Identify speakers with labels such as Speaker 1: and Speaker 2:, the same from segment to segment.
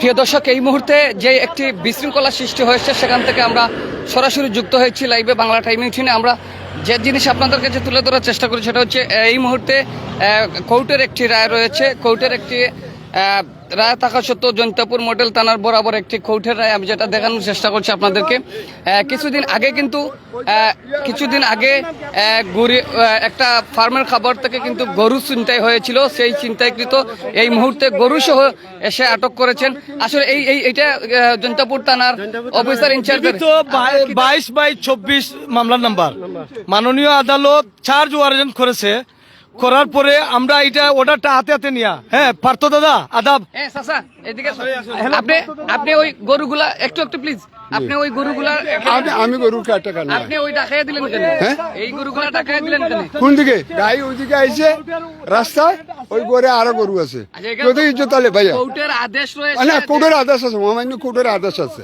Speaker 1: প্রিয় দর্শক, এই মুহূর্তে যে একটি বিশৃঙ্খলা সৃষ্টি হয়েছে, সেখান থেকে আমরা সরাসরি যুক্ত হয়েছি লাইভে বাংলা টাইমিং শুনে আমরা যে জিনিস আপনাদের কাছে তুলে ধরার চেষ্টা করি, সেটা হচ্ছে, এই মুহূর্তে কোর্টের একটি রায় রয়েছে। কোর্টের একটি রায় থাকা সত্ত্বেও জৈন্তপুর মডেল থানার বরাবর একটি কৌঠের রায় আমি যেটা দেখানোর চেষ্টা করছি আপনাদেরকে। কিছুদিন আগে কিন্তু কিছুদিন আগে গরু একটা ফার্মের খাবার থেকে কিন্তু গরু চিন্তাই হয়েছিল। সেই চিন্তাইকৃত এই মুহূর্তে গরু সহ এসে আটক করেছেন। আসলে এই এই এটা জৈন্তাপুর থানার অফিসার ইনচার্জ
Speaker 2: বাইশ বাই চব্বিশ মামলার নাম্বার। মাননীয় আদালত চার্জ ওয়ারেন্ট করেছে। করার পরে আমরা এটা অর্ডারটা হাতে হাতে নিয়া। হ্যাঁ পার্থ দাদা আদাব।
Speaker 1: চাচা এদিকে আপনি আপনি ওই গরুগুলা একটু একটু প্লিজ আপনি ওই গরুগুলা
Speaker 3: আমি টাকা
Speaker 1: আপনি ওই টাকায় দিলেন কেন? এই গরুগুলা টাকায় দিলেন কেন?
Speaker 3: কোন দিকে? গাই ওইদিকে আইছে রাস্তায় ওই করে আরও গরু আছে।
Speaker 1: আচ্ছা,
Speaker 3: যদি ইজ্জত আলে ভাইয়া।
Speaker 1: কোর্টের আদেশ রয়েছে।
Speaker 3: না কোর্টের আদেশ আছে মহামান্য কোর্টের আদেশ আছে।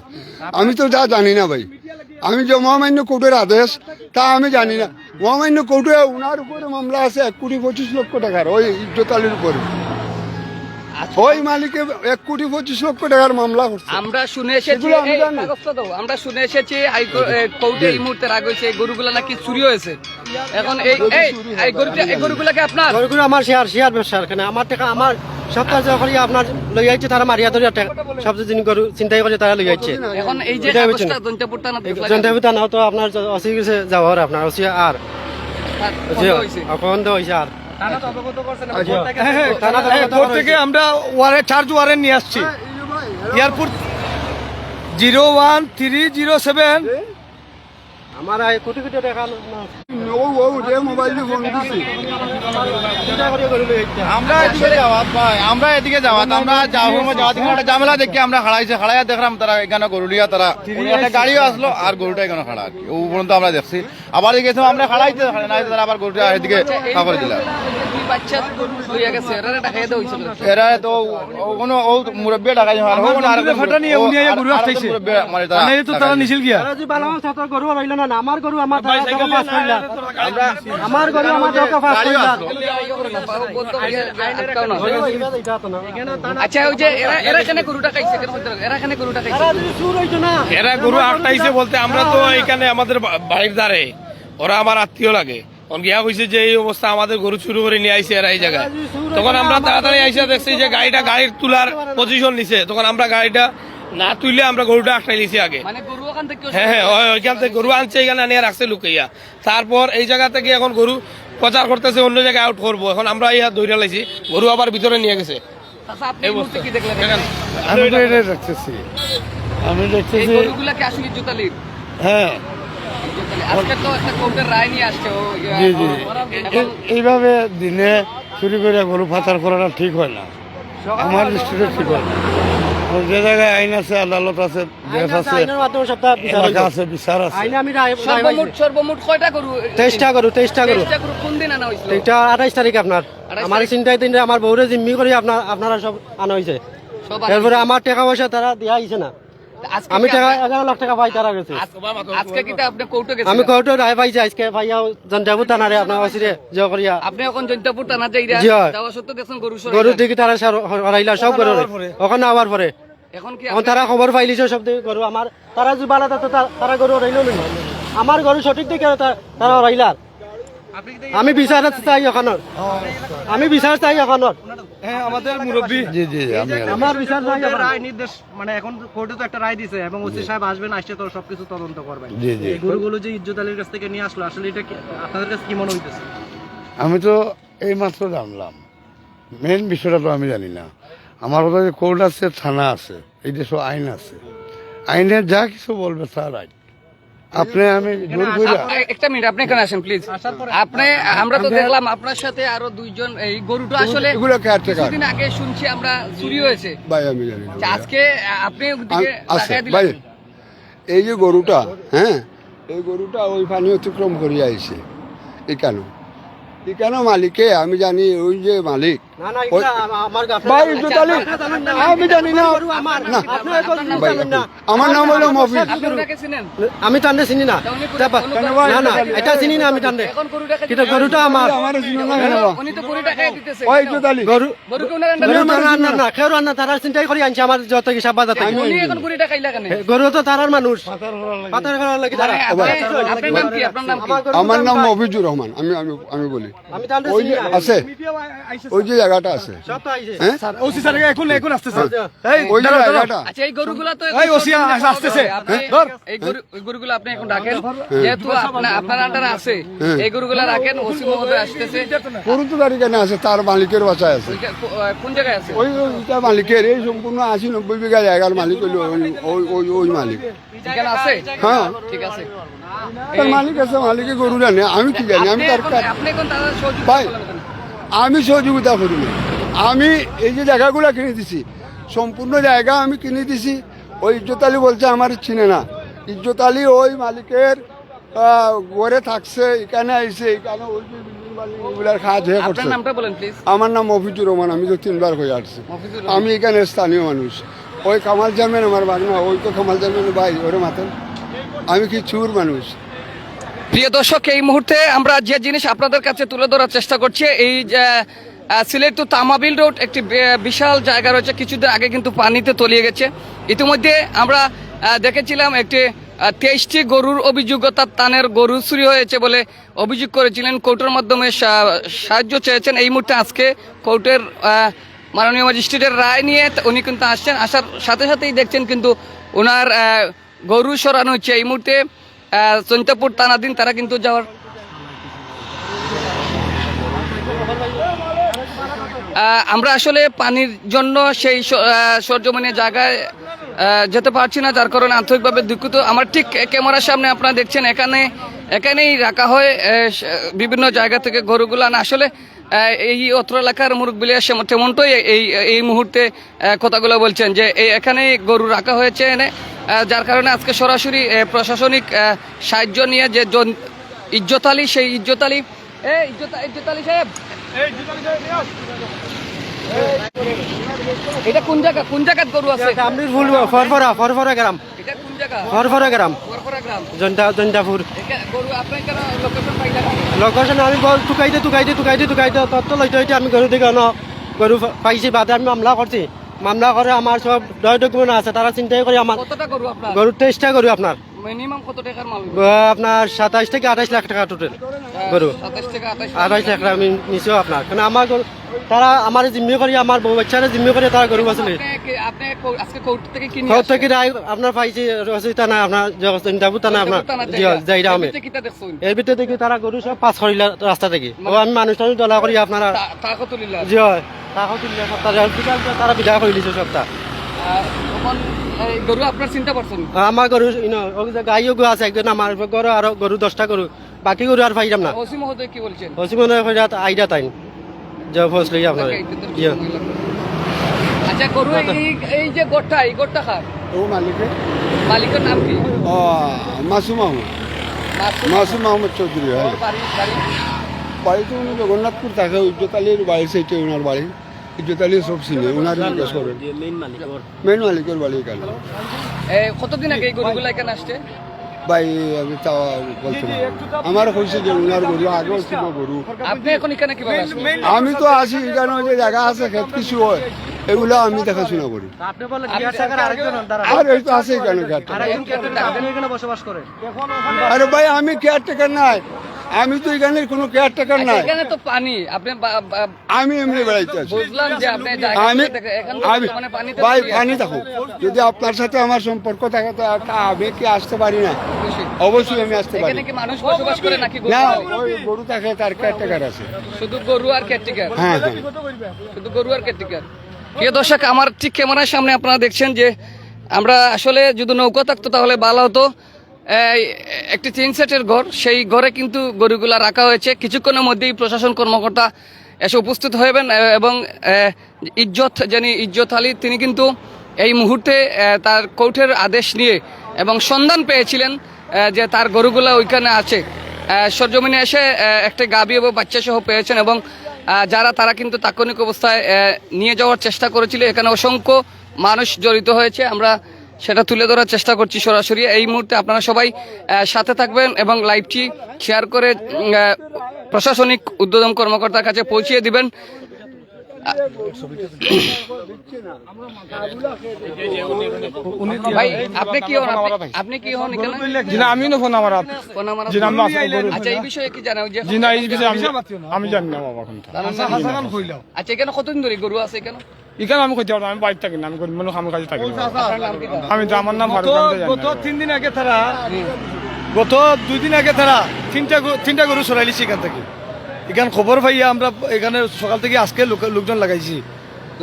Speaker 3: আমি তো যা জানি না ভাই। আমি যে মহামান্য কোর্টের আদেশ তা আমি জানি না। মহামান্য কোর্টে উনার উপরে মামলা আছে এক কোটি পঁচিশ লক্ষ টাকার, ওই ইজ্জত আলীর উপরে। ওই মালিকে এক কোটি পঁচিশ লক্ষ টাকার মামলা করছে।
Speaker 1: আমরা শুনে এসেছি। আমরা শুনে এসেছি কোর্টে এই মুহূর্তে রাগ হয়েছে গরুগুলা নাকি চুরি হয়েছে। এখন এই এই এই গরুটা এই গরুগুলা আপনার?
Speaker 4: গরুগুলো আমার শেয়ার শেয়ার ব্যবসা এখানে আমার টাকা আমার সব কাজ করি আপনার লই আইছে তারা মারিয়া ধরিয়া সব জিনিস গরু চিন্তাই করে তারা লই আইছে।
Speaker 1: এখন এই যে। দন্তপুর থানা
Speaker 4: তো আপনার অসি গেছে যাওয়ার আপনার অসি আর। এখন তো হয়েছে আর।
Speaker 2: কোর্ট থেকে আমরা ওয়ারেন্ট চার্জ ওয়ারেন্ট নিয়ে আসছি। Airport zero one three zero seven.
Speaker 4: আমার কোটি কোটি টাকা
Speaker 3: ও ও যে মোবাইল দিয়ে ফোন দিছি।
Speaker 5: আমরা এদিকে যাওয়াত ভাই আমরা এদিকে যাওয়াত আমরা যাওয়ার যাওয়াত একটা দেখি আমরা খাড়াইছে খাড়াইয়া দেখলাম তারা এখানে গরুলিয়া তারা একটা গাড়িও আসলো আর গরুটা এখানে খাড়া ও পর্যন্ত আমরা দেখছি। আবার গেছে আমরা খাড়াইতে নাই তারা আবার গরুটা এদিকে খা করে দিলাম
Speaker 1: এরা
Speaker 5: তো কোনো ও মুরব্বী টাকাই আর
Speaker 2: ফাটা নিয়ে উনি গরু।
Speaker 5: মানে তারা
Speaker 2: মানে তো তারা নিছিল গিয়া।
Speaker 4: তারা যদি বালাম ছাত্র গরু রইল না না, আমার গরু আমার টাকা পাস আমার গরু আমার টাকা পাস না
Speaker 1: আচ্ছা ওই যে এরা এরা এখানে গরুটা খাইছে কেন বলতে এরা এখানে গরুটা খাইছে।
Speaker 4: তারা যদি চুর হইতো না
Speaker 2: এরা গরু আটটাইছে বলতে আমরা তো এখানে আমাদের বাড়ির ধারে। ওরা আমার আত্মীয় লাগে। গিয়া কইছে যে এই অবস্থা আমাদের গরু চুরি করে নিয়ে আইছে এরা এই জায়গায়। তখন আমরা তাড়াতাড়ি আইসা দেখছি যে গাড়িটা গাড়ির তোলার পজিশন নিছে। তখন আমরা গাড়িটা না তুললে আমরা গরুটা আটটাই নিছি আগে।
Speaker 1: মানে গরু ওখান থেকে
Speaker 2: হ্যাঁ হ্যাঁ ওইখান থেকে গরু আনছে এখানে আনিয়ে রাখছে লুকাইয়া। তারপর এই জায়গা থেকে এখন গরু প্রচার করতেছে অন্য জায়গায় আউট করব। এখন আমরা ইয়া দৌড়া লাইছি গরু আবার ভিতরে নিয়ে গেছে।
Speaker 1: আচ্ছা, আপনি এই মুহূর্তে কি দেখলেন
Speaker 6: আমি তো এটাই দেখতেছি। আমি দেখতেছি
Speaker 1: গরুগুলা কি আসলে জুতালির?
Speaker 6: হ্যাঁ। এইভাবে দিনে চুরি করে গরু পাচার করাটা ঠিক হয় না। আমার দৃষ্টিতে ঠিক হয় না। আর যে জায়গায় আইন আছে আদালত আছে দেশ আছে
Speaker 4: আইনের মাধ্যমে সবটা বিচার
Speaker 6: এলাকা আছে বিচার আছে।
Speaker 4: আমি রায় রায়
Speaker 1: সর্বমোট
Speaker 4: পাইছি।
Speaker 1: সর্বমোট কয়টা গরু?
Speaker 4: তেইশটা গরু তেইশটা গরু।
Speaker 1: কোন দিন আনা হয়েছিল
Speaker 4: এটা আঠাইশ তারিখ আপনার। আমার চিন্তায় তিনটা আমার বউরে জিম্মি করে আপনার আপনারা সব আনা হয়েছে এরপরে আমার টাকা পয়সা তারা দেওয়া হয়েছে না। আমি টাকা এগারো লাখ টাকা পাই তারা গেছে। আমি কোর্টে রায় পাইছি আজকে পাইয়া জনজাবু টানারে আপনার জয় করিয়া
Speaker 1: আপনি এখন জৈন্তপুর সত্ত্বেও দেখছেন গরু
Speaker 4: দিকে তারা হরাইলা সব গরু ওখানে আবার পরে। তারা খবর পাইলিছে সব দিকে গরু। আমার তারা যে বালা তাতে তারা গরু হরাইল না। আমার গরু সঠিক দিকে তা- তারা হরাইলার আমি বিচার চাই ওখানোর আমি বিচার চাই
Speaker 2: হ্যাঁ আমাদের মুরব্বী।
Speaker 6: জি জি আমি
Speaker 4: আমার বিচার চাই
Speaker 7: রায় নির্দেশ মানে এখন কোর্টে তো একটা রায় দিছে এবং ওসি সাহেব আসবেন আসছে তো সবকিছু তদন্ত করবেন।
Speaker 6: জি জি।
Speaker 7: গরুগুলো যে ইজ্জত আলীর কাছ থেকে নিয়ে আসলো আসলে এটা কি- আপনাদের কাছে কি মনে হইতেছে?
Speaker 6: আমি তো এই মাত্র জানলাম। মেন বিষয়টা তো আমি জানি না। আমার কথা যে কোর্ট আছে থানা আছে এই দেশে আইন আছে। আইনের যা কিছু বলবে তার আইন আপনি আমি
Speaker 1: একটা মিনিট আপনি এখানে আসেন প্লিজ আপনি আমরা তো দেখলাম আপনার সাথে আরও দুইজন এই গরুটা আসলে কিছুদিন আগে শুনছি আমরা চুরি হয়েছে।
Speaker 3: ভাই আমি জানি
Speaker 1: আজকে আপনি
Speaker 3: ভাই। এই যে গরুটা হ্যাঁ এই গরুটা ওই পানি অতিক্রম করিয়া আইছে। এই কেন? এই কেন মালিকে? আমি জানি ওই যে মালিক
Speaker 4: না না এটা আমার গাফলা
Speaker 3: ভাই ইজ্জত আলী আমি জানি না।
Speaker 4: আমার
Speaker 3: না
Speaker 4: আপনি এখন
Speaker 3: ভাই
Speaker 4: জানেন না।
Speaker 3: আমার নাম হলো মফিজ।
Speaker 1: আপনি ওনাকে চিনেন?
Speaker 4: আমি টানলে চিনি না। না না এটা চিনি না আমি টানলে কিন্তু গরুটা আমার। চিন্তাই করে আনছে আমার যত হিসাব বাজাতে
Speaker 1: গরু
Speaker 4: তো তারার মানুষ। আমার
Speaker 3: নাম মফিজুর রহমান। আমি আমি বলি। আছে। ওই যে জায়গাটা আছে।
Speaker 4: সব তো আইছে।
Speaker 3: হ্যাঁ?
Speaker 7: ওসি স্যার এখন এখন আসতেছে।
Speaker 3: ওই জায়গাটা।
Speaker 1: আচ্ছা এই গরুগুলা তো
Speaker 7: এই ওসি আসতেছে।
Speaker 1: এই গরু আপনি এখন রাখেন যেহেতু আপনার আপনার আন্ডারে আছে এই গরুগুলা রাখেন ওসি মহোদয় আসতেছে।
Speaker 3: গরু তো গাড়ি কেন আছে তার মালিকের বাসায় আছে।
Speaker 1: ওইটা কোন জায়গায় আছে?
Speaker 3: ওই ওইটা মালিকের এই সম্পূর্ণ আশি নব্বই বিঘা জায়গার মালিক হইল ওই- ওই ওই ওই মালিক।
Speaker 1: আছে?
Speaker 3: হ্যাঁ।
Speaker 1: ঠিক আছে।
Speaker 3: মালিক আছে মালিকে গরু জানে আমি কি জানি আমি তার ভাই? আমি সহযোগিতা করিনি। আমি এই যে জায়গাগুলো কিনে দিছি সম্পূর্ণ জায়গা আমি কিনে দিছি। ওই ইজ্জত আলী বলছে আমার চিনে না। ইজ্জত আলী ওই মালিকের ঘরে থাকছে এখানে আইসে এখানে ওই যে এগুলার কাজ হয়ে করছে। আমার নাম মফিজুর রহমান আমি তো তিনবার হয়ে আসছি। আমি এখানে স্থানীয় মানুষ। ওই কামাল জামেন আমার বাড়ি বাগনা ওই তো কামাল জামেন ভাই ওরে মাতেন আমি কি চুর মানুষ?
Speaker 1: প্রিয় দর্শক, এই মুহূর্তে আমরা যে জিনিস আপনাদের কাছে তুলে ধরার চেষ্টা করছি, এই যে সিলেট টু তামাবিল রোড একটি বিশাল জায়গা রয়েছে, কিছুদিন আগে কিন্তু পানিতে তলিয়ে গেছে। ইতিমধ্যে আমরা দেখেছিলাম একটি তেইশটি গরুর অভিযোগতা তানের গরু চুরি হয়েছে বলে অভিযোগ করেছিলেন। কোর্টের মাধ্যমে সাহায্য চেয়েছেন। এই মুহূর্তে আজকে কোর্টের মাননীয় ম্যাজিস্ট্রেটের রায় নিয়ে উনি কিন্তু আসছেন। আসার সাথে সাথেই দেখছেন কিন্তু ওনার গরু সরানো হচ্ছে। এই মুহূর্তে চন্তাপুর থানাধীন তারা কিন্তু যাওয়ার আমরা আসলে পানির জন্য সেই স- সরজমিনের জায়গায় যেতে পারছি না, যার কারণে আন্তরিকভাবে দুঃখিত। আমার ঠিক ক্যামেরার সামনে আপনারা দেখছেন, এখানে এখানেই রাখা হয় বিভিন্ন জায়গা থেকে গরুগুলো আসলে এই অত্র এলাকার মুরব্বী তেমনটাই এই এই মুহূর্তে কথাগুলো বলছেন যে এই এখানেই গরু রাখা হয়েছে এনে যার কারণে আজকে সরাসরি প্রশাসনিক সাহায্য নিয়ে যে ইজ্জত আলী সেই ইজ্জত আলী ইজ্জত আলী সাহেব। এটা কোন জায়গা কোন জায়গার গরু আছে?
Speaker 4: ফরফরা ফরফরা গ্রাম। ফরফরা গ্রাম।
Speaker 1: আপনার কেন লোকেশন
Speaker 4: আমি গরু টুকাইতে টুকাইতে টুকাইতে টুকাইতে তত্ত্ব লইতে হইতে আমি গরু দিকে গরু পাইছি বাদে আমি মামলা করছি। মামলা করে আমার সব ডকুমেন্ট আছে তারা চিন্তাই করে আমার।
Speaker 1: গরু
Speaker 4: টেস্টটা গরু আপনার।
Speaker 1: মিনিমাম কত টাকার মাল
Speaker 4: আপনার সাতাইশ থেকে আঠাইশ লাখ টাকা টোটাল গরু।
Speaker 1: আঠাশ
Speaker 4: আঠাইশ লাখ টাকা। আমি নিছো আপনার। কারণ আমার গরু তারা আমার জিম্মি করে আমার বউ বাচ্চারা জিম্মি করে তারা গরু
Speaker 1: কোর্ট থেকে
Speaker 4: রায় আপনার পাইছি রসিদটা না আপনার জগৎটা না আপনার যাইরা আমি এর ভিতরে দেখি তারা গরু সব পাঁচ করিলা রাস্তা থেকে। ও আমি মানুষ টানুষ দলা করি আপনারা
Speaker 1: তা
Speaker 4: জি হয় তারা বিদায় করে দিছে সপ্তাহ
Speaker 1: গরু আপনার চিন্তা করছেন?
Speaker 4: আমার গরু যে গাইও গরু আছে একজন আমার গরু আর গরু দশটা গরু বাকি গরু আর পাইলাম না।
Speaker 1: ওসি মহোদয় কি বলছেন?
Speaker 4: হসি মনে হয় আইডা তাই যে ফস লই আপনার
Speaker 1: আচ্ছা গরু এই এই যে গোটটা এই গোটটা খার
Speaker 3: ও মালিকে।
Speaker 1: মালিকের নাম কি?
Speaker 3: ও মাসুম আহমদ মাসুম আহমদ চৌধুরী হয়।
Speaker 1: বাড়ি
Speaker 3: তো উনি জগন্নাথপুর থাকে আলীর বাড়ি সেইটা ওনার বাড়ি ইজ্জত আলী সব ওনার জিজ্ঞেস মেন মালিকের বাড়ি এখানে।
Speaker 1: এ, কতদিন আগে এই গরুগুলো এখানে আসছে?
Speaker 3: ভাই আমি তা বলতে আমার হয়েছে যে ওনার গরু আগেও ছিল গরু।
Speaker 1: আপনি এখন এখানে কীভাবে
Speaker 3: আমি তো আসি এখানে যে জায়গা আছে খেত কিছু হয় এগুলো আমি দেখাশোনা করি। আর এই তো আছে এখানে আরে ভাই আমি কেয়ার টেকার নাই। আমি তো এখানে কোনো কেয়ার টেকার
Speaker 1: আচ্ছা,
Speaker 3: নাই।
Speaker 1: এখানে তো পানি। আপনি
Speaker 3: আমি এমনি বেড়াইতে আছি।
Speaker 1: বুঝলাম যে আপনি
Speaker 3: আমি
Speaker 1: মানে
Speaker 3: ভাই পানি। থাকুক। যদি আপনার সাথে আমার সম্পর্ক থাকে তো আমি কি আসতে পারি না।
Speaker 1: অবশ্যই।
Speaker 3: আমি আসতে পারি।
Speaker 1: এখানে কি মানুষ বসবাস করে নাকি গরু?
Speaker 3: না ওই গরু থাকে তার কেয়ারটেকার আছে।
Speaker 1: শুধু গরু আর কেটিকার
Speaker 3: হ্যাঁ হ্যাঁ।
Speaker 1: শুধু গরু আর কেটিকার প্রিয় দর্শক আমার ঠিক ক্যামেরার সামনে আপনারা দেখছেন যে আমরা আসলে যদি নৌকা থাকতো তাহলে ভালো হতো। একটি তিন সেটের ঘর। সেই ঘরে কিন্তু গরুগুলা রাখা হয়েছে। কিছুক্ষণের মধ্যেই প্রশাসন কর্মকর্তা এসে উপস্থিত হবেন এবং ইজ্জত, যিনি ইজ্জত আলী, তিনি কিন্তু এই মুহূর্তে তার কোর্টের আদেশ নিয়ে এবং সন্ধান পেয়েছিলেন যে তার গরুগুলা ওইখানে আছে। সরজমিনে এসে একটা গাবি এবং বাচ্চা সহ পেয়েছেন এবং যারা, তারা কিন্তু তাৎক্ষণিক অবস্থায় নিয়ে যাওয়ার চেষ্টা করেছিল। এখানে অসংখ্য মানুষ জড়িত হয়েছে। আমরা সেটা তুলে ধরার চেষ্টা করছি সরাসরি। এই মুহূর্তে আপনারা সবাই সাথে থাকবেন এবং লাইভটি শেয়ার করে প্রশাসনিক উদ্বোধন কর্মকর্তার কাছে পৌঁছিয়ে দিবেন। ভাই আপনি কি হন? আপনি- কি হন
Speaker 8: জিনা আমি না ফোন আমার হাত।
Speaker 1: আমার-
Speaker 8: জিনা আমি
Speaker 1: আচ্ছা এই বিষয়ে কি জানা যে
Speaker 8: জিনা এই বিষয়ে আমি আমি জানি না বাবা
Speaker 1: আচ্ছা এখানে কতদিন ধরে গরু আছে এখানে?
Speaker 8: এখানে আমি কইতে পারব আমি বাড়িতে থাকি না আমি গরিব মানুষ আমি কাজে থাকি আমি তো আমার নাম
Speaker 4: গত। তিন দিন আগে তারা গত দুই দিন আগে তারা তিনটা তিনটা গরু সরাইলিছি এখান থেকে। এখান খবর পাইয়া আমরা এখানে সকাল থেকে আজকে লোকজন লাগাইছি।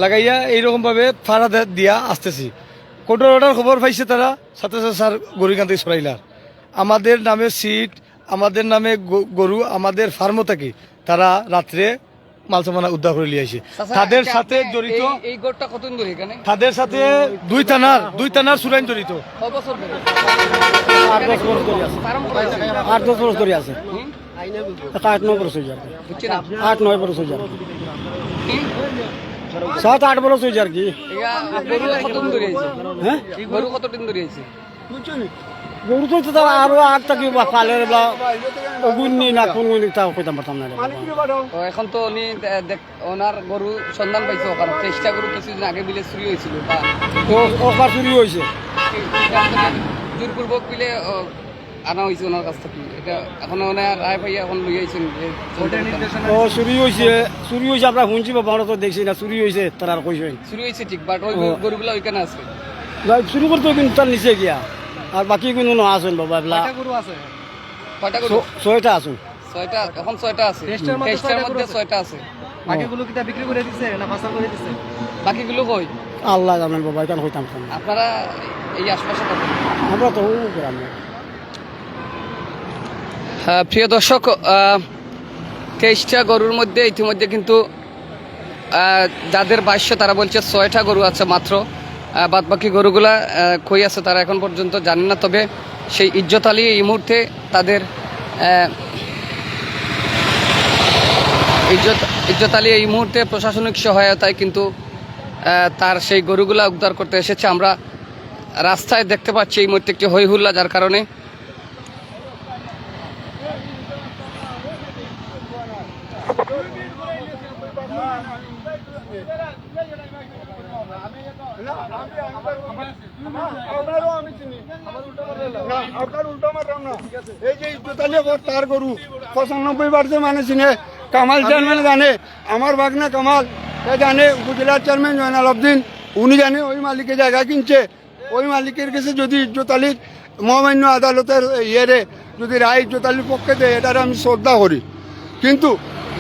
Speaker 4: লাগাইয়া এইরকম ভাবে ফাড়া দিয়া আসতেছি। কোর্টের অর্ডার খবর পাইছে তারা সাথে সাথে স্যার গরু এখান থেকে সরাইলার আমাদের নামে সিট আমাদের নামে গরু আমাদের ফার্মও থাকি। তারা রাত্রে মাল সামানা উদ্ধার করে নিয়ে আসে।
Speaker 1: আচ্ছা,
Speaker 4: তাদের সাথে জড়িত
Speaker 1: এই- এই কতদিন ধরে এখানে?
Speaker 4: তাদের সাথে দুই থানার দুই থানার সুরাইন জড়িত। আট দশ বছর ধরে আছে। আট দশ বছর ধরে আছে? আট নয় বছর যাবে। আট নয় বছর হয়ে যাবে। সাত আট বছর হয়ে যাবে কি?
Speaker 1: কতদিন ধরে
Speaker 4: হ্যাঁ?
Speaker 1: কতদিন ধরে
Speaker 4: গরু তো তারা আরও আট থাকি বা পালের বা অগুন্নি না কোন তা কইতাম পারতাম না
Speaker 1: এখন তো উনি ওনার গরু সন্ধান পাইছে ওখানে। চেষ্টা গরু কিছুদিন আগে বিলে চুরি হয়েছিল।
Speaker 4: তো ওখান চুরি হয়েছে।
Speaker 1: জোরপূর্বক বিলে আনা হয়েছে ওনার কাছ থেকে। এটা এখন ওনার রায় ভাইয়া এখন লই আইছেন
Speaker 4: ও চুরি হয়েছে চুরি হয়েছে আমরা শুনছি বাবা আমরা তো দেখছি না চুরি হয়েছে তারা আর কইছে।
Speaker 1: চুরি হয়েছে ঠিক বাট ওই গরুগুলা ওইখানে আছে।
Speaker 4: চুরি করতে কিন্তু তার নিচে গিয়া। আর বাকি কিন্তু না আসুন বাবা এগুলা
Speaker 7: গরু আছে।
Speaker 1: কয়টা গরু
Speaker 4: ছয়টা আসুন
Speaker 1: ছয়টা এখন ছয়টা আছে।
Speaker 7: টেস্টের মধ্যে ছয়টা আছে। বাকিগুলো কিটা বিক্রি করে দিচ্ছে না পাচার করে দিচ্ছে
Speaker 1: বাকিগুলো কই
Speaker 4: আল্লাহ জানেন বাবা এখানে হইতাম না
Speaker 1: আপনারা এই আশপাশে থাকেন।
Speaker 4: আমরা তো ও গ্রামে।
Speaker 1: হ্যাঁ, প্রিয় দর্শক তেইশটা গরুর মধ্যে ইতিমধ্যে কিন্তু যাদের বাইশ্য তারা বলছে ছয়টা গরু আছে মাত্র। বাদ বাকি গরুগুলা কই আছে তারা এখন পর্যন্ত জানে না। তবে সেই ইজ্জত আলী এই মুহূর্তে তাদের ইজ্জত ইজ্জত আলী এই মুহূর্তে প্রশাসনিক সহায়তায় কিন্তু তার সেই গরুগুলা উদ্ধার করতে এসেছে। আমরা রাস্তায় দেখতে পাচ্ছি এই মুহূর্তে একটি হইহুল্লা যার কারণে
Speaker 3: চিনে কামাল জানে কামাল এ জানে চেয়ারম্যান উনি জানে ওই জায়গা কিনছে। ওই মালিকের কাছে যদি মহামান্য আদালতের ইয়েরে যদি রায় ইজ্জতালির পক্ষে দেয়, এটার আমি শ্রদ্ধা করি। কিন্তু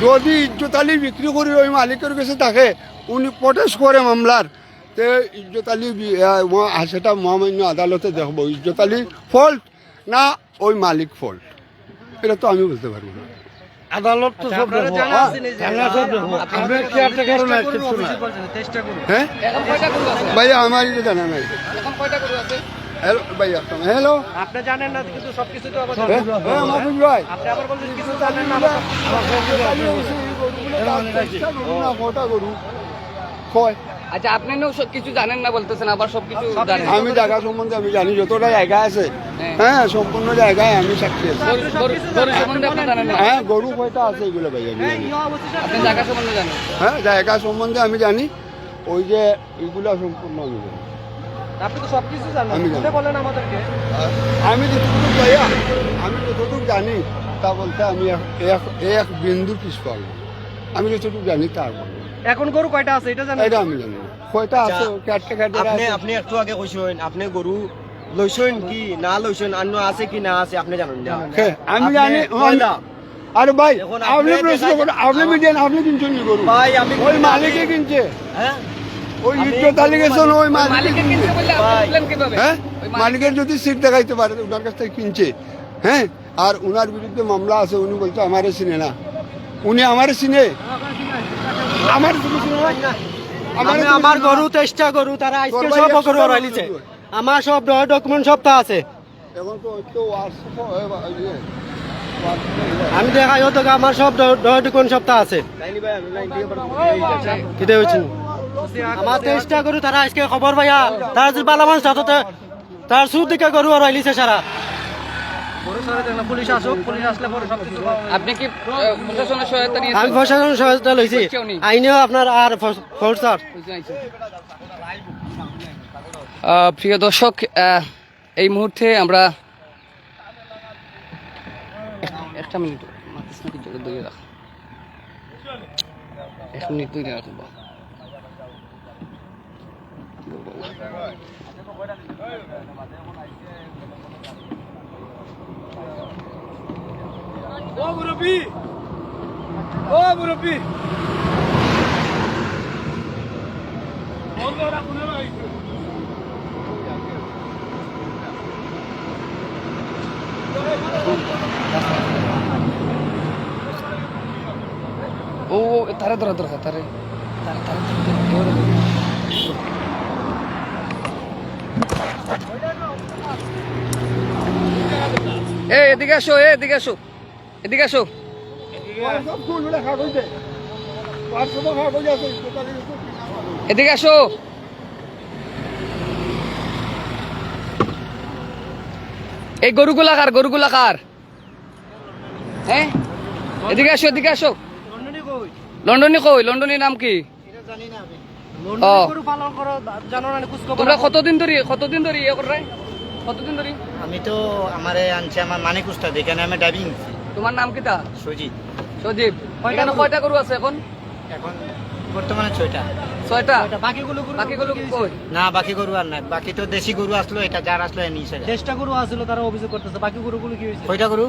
Speaker 3: যদি ইজ্জতালি বিক্রি করি ওই মালিকের কাছে থাকে, উনি প্রটেস্ট করে মামলার। তে ম- আহ, সেটা মহামান্য আদালতে দেখব। ইজ্জতালি ফল্ট না ওই মালিক ফল্ট এটা তো আমি বুঝতে পারব না।
Speaker 4: আদালত তো সব আমরা সব।
Speaker 3: হ্যাঁ?
Speaker 1: এখন কয়টা
Speaker 3: ভাই আমার জানা নাই।
Speaker 1: এখন কয়টা গরু আছে
Speaker 3: হ্যালো ভাই হ্যালো।
Speaker 7: আপনি জানেন না কিন্তু সবকিছু তো
Speaker 3: হ্যাঁ হ্যাঁ, ভাই।
Speaker 7: আপনি আবার বলছেন কিছু জানেন না
Speaker 3: কয়?
Speaker 1: আচ্ছা আপনি না সব কিছু জানেন না বলতেছেন আবার সব কিছু জানেন।
Speaker 3: আমি জায়গা সম্বন্ধে আমি জানি যতটা জায়গা আছে। হ্যাঁ। সম্পূর্ণ জায়গায় আমি সাক্ষী আছি। হ্যাঁ গরু কয়টা আছে এগুলো ভাই আমি জানি।
Speaker 1: আপনি জায়গা সম্বন্ধে জানেন?
Speaker 3: হ্যাঁ জায়গা সম্বন্ধে আমি জানি। ওই যে এগুলা সম্পূর্ণ আমি জানি।
Speaker 7: আপনি তো সবকিছু জানেন।
Speaker 3: আমি
Speaker 7: বলেন আমাদেরকে।
Speaker 3: আমি যতটুকু ভাইয়া আমি যতটুকু জানি তা বলতে আমি এক- এক এক বিন্দু পিস পাবো আমি যতটুকু জানি তার
Speaker 7: এখন গরু কয়টা আছে এটা জানেন?
Speaker 3: এটা আমি জানি কয়টা আছে চারটে কাটে
Speaker 9: আপনি আপনি একটু আগে কইছেন আপনি গরু লইছেন কি না লইছেন অন্য আছে কি না আছে আপনি জানেন না।
Speaker 3: আমি জানি
Speaker 9: কয়লা?
Speaker 3: আরে ভাই আপনি প্রশ্ন করেন আপনি মিডিয়ান আপনি কিনছেন নি গরু?
Speaker 9: ভাই আমি
Speaker 3: ওই মালিকে কিনছে।
Speaker 9: হ্যাঁ?
Speaker 3: ওই ইজ্জত আলিগেশন ওই মালিকে।
Speaker 1: মালিকের
Speaker 3: কিনছে
Speaker 1: আপনি কীভাবে?
Speaker 3: হ্যাঁ? মালিকের যদি সিট দেখাইতে পারে ওনার কাছ থেকে কিনছে। হ্যাঁ? আর ওনার বিরুদ্ধে মামলা আছে উনি বলছে আমারে চিনে না। উনি আমারে চিনে? আমার
Speaker 4: আমি। গরু তেইশটা গরু তারা আজকে সব গরু
Speaker 3: দিবে।
Speaker 4: আমার সব ডকুমেন্ট সব তা আছে।
Speaker 3: তো তো ইয়ে,
Speaker 7: আমি দেখাই হতো আমার সব কোন সপ্তাহ আছে। কিতে হয়েছে? আমার তেইশটা গরু তারা আজকে খবর পাইয়া তারা বালা মানুষ তার সুর দিকে গরু আইলিছে সারা। পুলিশ আসুক পুলিশ আসলে পরে সব
Speaker 1: আপনি কি প্রশাসনের সহায়তা
Speaker 7: আমি
Speaker 1: নিয়েছেন
Speaker 7: সহায়তা লইছি। আইনেও আপনার আর ফোর্স স্যার
Speaker 1: প্রিয় দর্শক এই মুহূর্তে আমরা এক- নাকি জোরে দইয়ে রাখ এক মিনিট দইয়ে রাখব ও ও, তারে ধরা দরকার তারে তারে তারে ধরে ধরে। এ এদিকে আসো এ এদিকে আসো। এদিকে আসো। এদিকে আসো। এই গরুগুলা কার গরুগুলা কার হ্যাঁ? এদিকে আসো এদিকে আসো। লন্ডনে কই? লন্ডনের নাম কি? তোমরা কতদিন ধরে কতদিন ধরে ইয়ে করে কতদিন ধরে?
Speaker 10: আমি তো আমার আনছে আমার মানিক উস্তাদ এখানে আমি ড্রাইভিং
Speaker 1: তোমার নাম কিটা
Speaker 10: সুজিত।
Speaker 1: সজীব এখানে কয়টা গরু আছে এখন?
Speaker 10: এখন বর্তমানে ছয়টা।
Speaker 1: ছয়টা?
Speaker 7: বাকিগুলো গরু
Speaker 1: বাকিগুলো কই?
Speaker 10: না বাকি গরু আর নাই। বাকি তো দেশি গরু আসলো এটা যার আসলো
Speaker 7: দেশটা গরু আসছিল তারা অভিযোগ করতেছে। বাকি গরুগুলো কি হয়েছে?
Speaker 10: কয়টা গরু?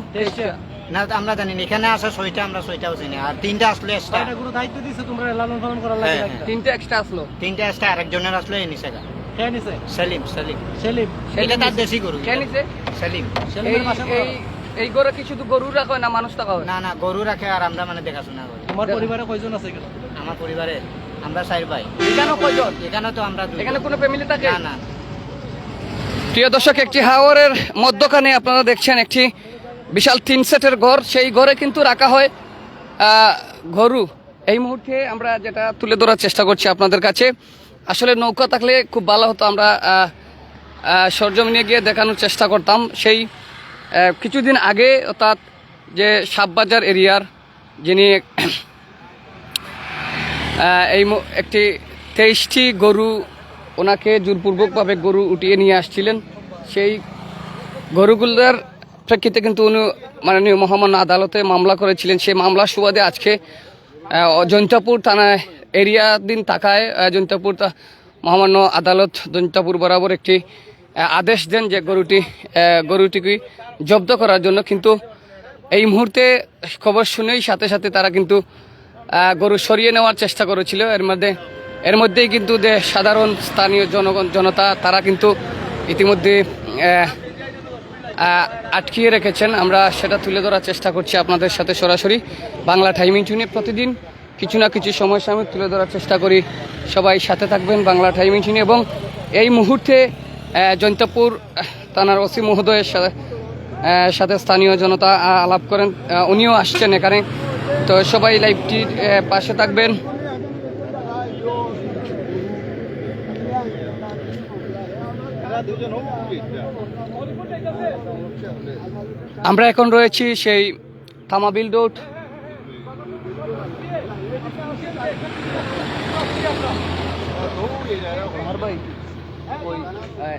Speaker 10: না আমরা জানি এখানে আসা ছয়টা আমরা ছয়টাও চিনি। আর তিনটা আসলো এক্সট্রা
Speaker 7: ছয়টা গরু দায়িত্ব দিছে তোমরা লালন পালন করার লাগে
Speaker 10: হ্যাঁ,
Speaker 1: তিনটা এক্সট্রা আসলো?
Speaker 10: তিনটা এক্সট্রা আরেকজনের আসলো এই নিচে
Speaker 7: কে নিছে
Speaker 10: সেলিম সেলিম।
Speaker 7: সেলিম।
Speaker 10: এটা তার দেশি গরু।
Speaker 1: কে নিছে
Speaker 10: সেলিম।
Speaker 7: সেলিমের পাশে
Speaker 1: এই এই গরু কি শুধু গরু রাখা না মানুষ রাখা
Speaker 10: না না গরু রাখে আর আমরা মানে দেখাশোনা করি।
Speaker 7: তোমার পরিবারে কয়জন আছে
Speaker 10: আমার পরিবারে আমরা চার ভাই।
Speaker 1: এখানে কয়জন?
Speaker 10: এখানে তো আমরা
Speaker 1: এখানে কোনো ফ্যামিলি থাকে?
Speaker 10: না না।
Speaker 1: প্রিয় দর্শক একটি হাওয়ারের মধ্যখানে আপনারা দেখছেন একটি বিশাল তিন সেটের ঘর। সেই ঘরে কিন্তু রাখা হয় আহ, গরু। এই মুহূর্তে আমরা যেটা তুলে ধরার চেষ্টা করছি আপনাদের কাছে আসলে নৌকা থাকলে খুব ভালো হতো। আমরা সরজমিনে গিয়ে দেখানোর চেষ্টা করতাম। সেই কিছুদিন আগে অর্থাৎ যে সাববাজার এরিয়ার যিনি এই একটি তেইশটি গরু ওনাকে জোরপূর্বকভাবে গরু উঠিয়ে নিয়ে আসছিলেন সেই গরুগুলোর প্রেক্ষিতে কিন্তু উনি মাননীয় মহামান্য আদালতে মামলা করেছিলেন। সেই মামলার সুবাদে আজকে আহ, জৈন্তাপুর থানায় এরিয়া দিন তাকায় জৈন্তাপুর মহামান্য আদালত জৈন্তাপুর বরাবর একটি আদেশ দেন যে গরুটি গরুটিকে জব্দ করার জন্য। কিন্তু এই মুহূর্তে খবর শুনেই সাথে সাথে তারা কিন্তু গরু সরিয়ে নেওয়ার চেষ্টা করেছিল। এর মধ্যে, এর মধ্যেই কিন্তু যে সাধারণ স্থানীয় জনগণ, জনতা, তারা কিন্তু ইতিমধ্যে আটকিয়ে রেখেছেন। আমরা সেটা তুলে ধরার চেষ্টা করছি আপনাদের সাথে সরাসরি। বাংলা টাইমিং টুনে প্রতিদিন কিছু না কিছু সমস্যা আমি তুলে ধরার চেষ্টা করি। সবাই সাথে থাকবেন বাংলা টাইমিং টুনে এবং এই মুহূর্তে জৈন্তপুর থানার ওসি মহোদয়ের সাথে সাথে স্থানীয় জনতা আলাপ করেন উনিও আসছেন এখানে। তো সবাই লাইভটির পাশে থাকবেন। আমরা এখন রয়েছি সেই থামাবিল রোড আমার ভাই ওই আহ,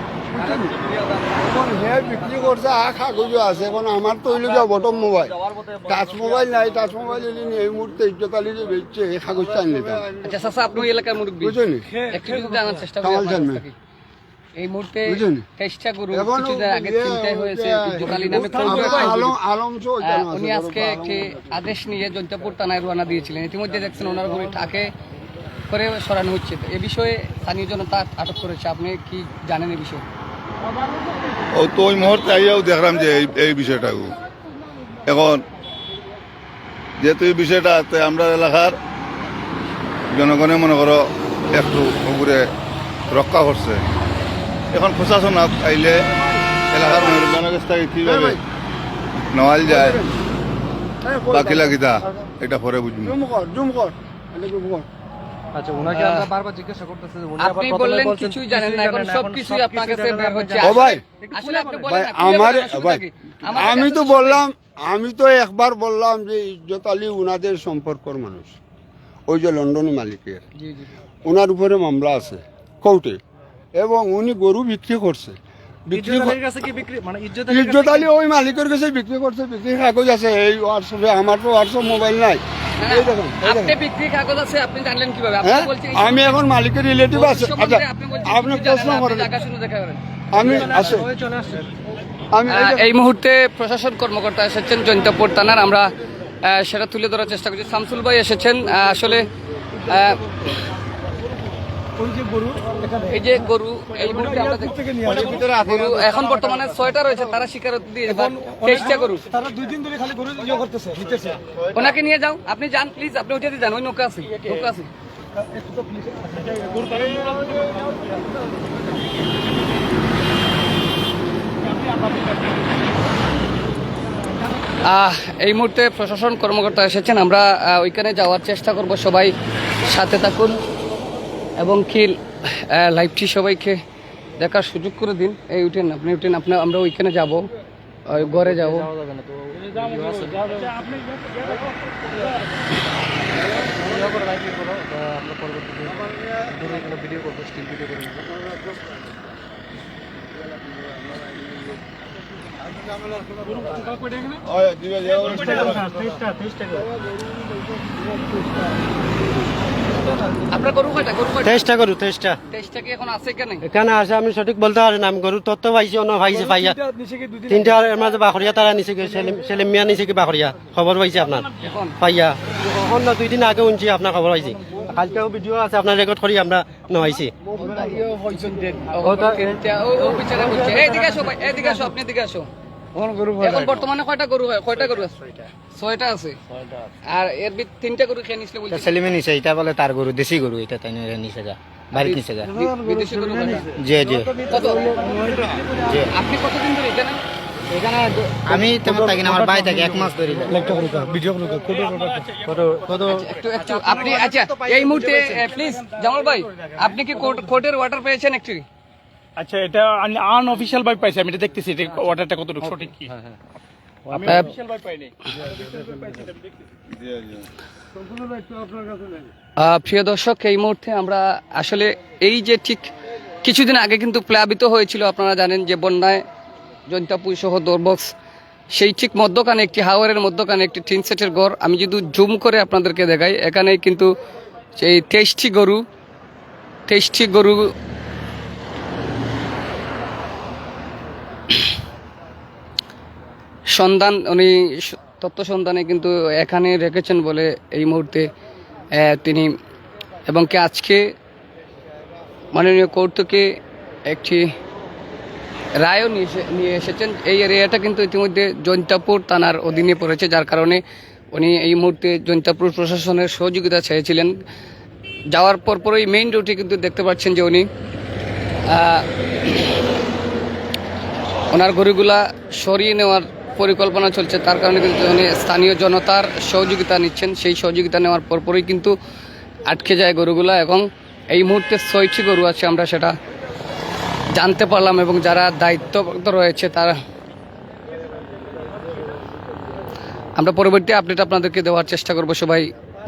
Speaker 3: এখন হে বিক্রি করছে আখ কাগজ আছে। এখন আমার তো হইল বটম মোবাইল। টাচ মোবাইল নাই টাচ মোবাইল এই মুহূর্তে ইজ্জতালি যে বেচছে এই কাগজটা আনি নিতাম
Speaker 1: আচ্ছা চাচা এলাকার মুরব্বী একটু যদি জানার চেষ্টা। এই মুহূর্তে কিছুদিন আগে চিন্তায় হয়েছে
Speaker 3: যে-
Speaker 1: নামে উনি আজকে একটি আদেশ নিয়ে জৈন্তপুর থানায় রওনা দিয়েছিলেন। ইতিমধ্যে দেখছেন ওনার উপরে ঠাকে করে সরানো হচ্ছে এ বিষয়ে স্থানীয় জনতা আটক করেছে আপনি কি জানেন এই বিষয়ে?
Speaker 5: ও তো ওই মুহূর্তে আইয়াও দেখলাম যে এই এই বিষয়টা এখন যেহেতু এই বিষয়টা তে আমরা এলাকার জনগণে মনে করো একটু উপরে রক্ষা করছে। এখন প্রশাসন আইলে এলাকার মানুষ জনগোষ্ঠী কীভাবে নেওয়াল যায়। বাকি লাগিতা এটা পরে বুঝব।
Speaker 3: জুম কর জুম কর। জুম কর।
Speaker 1: আপনি বললেন কিছুই জানেন না এখন সব কিছুই আপনার কাছে বের হচ্ছে।
Speaker 3: ও ভাই
Speaker 1: আসলে আপনি বলেন
Speaker 3: ভাই
Speaker 1: না, খুলে
Speaker 3: আমার ভাই আমি তো বললাম আমি তো একবার বললাম যে ইজ্জত আলী উনাদের সম্পর্কর মানুষ। ওই যে লন্ডনী মালিকের।
Speaker 1: জি, জি।
Speaker 3: ওনার উপরে মামলা আছে কোর্টে। এবং উনি গরু বিক্রি করছে। বিক্রি কর-
Speaker 7: কাছে কি বিক্রি মানে ইজ্জত
Speaker 3: ইজ্জত আলী ওই মালিকের কাছে বিক্রি করছে বিক্রি কাগজ আছে এই হোয়াটসঅ্যাপে আমার তো হোয়াটসঅ্যাপ মোবাইল নাই।
Speaker 1: না,
Speaker 3: এই দেখুন এই
Speaker 1: আপনি
Speaker 3: দেখুন
Speaker 1: বিক্রি কাগজ আছে আপনি জানলেন কীভাবে? আপনি
Speaker 3: হ্যাঁ? আমি এখন মালিকের রিলেটিভ আছে। আচ্ছা
Speaker 1: আপনি
Speaker 3: প্রশ্ন করেন। আমি আছে আমি এই
Speaker 1: মুহূর্তে প্রশাসন কর্মকর্তা এসেছেন জৈন্তপুর থানার। আমরা সেটা তুলে ধরার চেষ্টা করছি। শামসুল ভাই এসেছেন। আসলে আহ, এই যে গরু এই মুহূর্তে আমরা গরু এখন বর্তমানে ছয়টা রয়েছে তারা শিকার দিয়ে চেষ্টা করু
Speaker 4: তারা দুই দিন ধরে খালি গরু ইয়ে করতেছে নিতেছে।
Speaker 1: ওনাকে নিয়ে যাও আপনি যান প্লিজ আপনি ওইটাতে যান ওই নৌকা আছে নৌকা আছে। আহ, এই মুহূর্তে প্রশাসন কর্মকর্তা এসেছেন আমরা ওইখানে যাওয়ার চেষ্টা করব সবাই সাথে থাকুন। এবং কি লাইভটি সবাইকে দেখার সুযোগ করে দিন। এই উঠেন আপনি উঠেন, আপনি, আমরা ওইখানে যাব, ওই ঘরে যাব। আপনার গরু কয়টা গরু কয়টা
Speaker 7: চেষ্টা করু চেষ্টা
Speaker 1: তেইশটা কি এখন আছে কেন
Speaker 7: এখানে আসে আমি সঠিক বলতে পারি না আমি গরুর তথ্য পাইছি অন্য পাইছে পাইয়া
Speaker 4: নিচে কি দুই দিন
Speaker 7: তিনটা এর মাঝে বাখরিয়া তারা নিচে কি সেলিম সেলিম মিয়া নিচে কি বাখরিয়া খবর পাইছে আপনার
Speaker 1: এখন
Speaker 7: পাইয়া অন্য দুই দিন আগে উনছি আপনার খবর পাইছি কালকেও ভিডিও আছে আপনার রেকর্ড করি আমরা নহাইছি
Speaker 1: এদিকে আসো এদিকে আসো আপনি এদিকে আসো এখন বর্তমানে কয়টা গরু হয়? কয়টা গরু আছে? ছয়টা। আছে? আর এর তিনটা গরু খেয়ে নিছিল বলছি।
Speaker 10: সেলিমে নিছে এটা বলে তার গরু দেশি গরু এটা তাই নিছে গা। বাড়িতে নিছে গা।
Speaker 1: বিদেশি গরু
Speaker 10: জি জি।
Speaker 1: আপনি কতদিন ধরে এখানে?
Speaker 10: এখানে আমি তেমন থাকি না আমার বাড়ি থাকি এক মাস ধরে
Speaker 4: ভিডিও
Speaker 1: একটু একটু আপনি আচ্ছা এই মুহূর্তে প্লিজ জামাল ভাই আপনি কি কোর্ট- কোর্টের ওয়াটার পেয়েছেন একটু?
Speaker 8: আচ্ছা এটা আনঅফিসিয়াল ভাবে পাইছি আমি এটা দেখতেছি এটা অর্ডারটা কতটুকু সঠিক কি? আমি
Speaker 1: আহ,
Speaker 8: অফিসিয়াল ভাবে পাইনি।
Speaker 1: প্রিয় দর্শক এই মুহূর্তে আমরা আসলে এই যে ঠিক কিছুদিন আগে কিন্তু প্লাবিত হয়েছিল আপনারা জানেন যে বন্যায় জৈন্তাপুর সহ দোরবক্স সেই ঠিক মধ্যখানে একটি হাওয়ারের মধ্যখানে একটি টিন সেটের ঘর। আমি যদি জুম করে আপনাদেরকে দেখাই এখানে কিন্তু সেই তেইশটি গরু তেইশটি গরু সন্ধান, উনি তত্ত্ব সন্ধানে কিন্তু এখানে রেখেছেন বলে এই মুহূর্তে তিনি এবং কি আজকে মাননীয় কোর্ট থেকে একটি রায়ও নিয়ে এসেছেন। এই এরিয়াটা কিন্তু ইতিমধ্যে জৈন্তাপুর থানার অধীনে পড়েছে, যার কারণে উনি এই মুহূর্তে জৈন্তাপুর প্রশাসনের সহযোগিতা চেয়েছিলেন। যাওয়ার পরপরই মেইন রুটে কিন্তু দেখতে পাচ্ছেন যে উনি ওনার গরুগুলা সরিয়ে নেওয়ার পরিকল্পনা চলছে। তার কারণে কিন্তু উনি স্থানীয় জনতার সহযোগিতা নিচ্ছেন। সেই সহযোগিতা নেওয়ার পরপরই কিন্তু আটকে যায় গরুগুলা এবং এই মুহূর্তে ছয়টি গরু আছে, আমরা সেটা জানতে পারলাম এবং যারা দায়িত্বপ্রাপ্ত রয়েছে তারা আমরা পরবর্তী আপডেট আপনাদেরকে দেওয়ার চেষ্টা করব। সবাই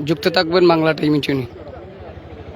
Speaker 1: যুক্ত থাকবেন বাংলা টাইম ইউনিটি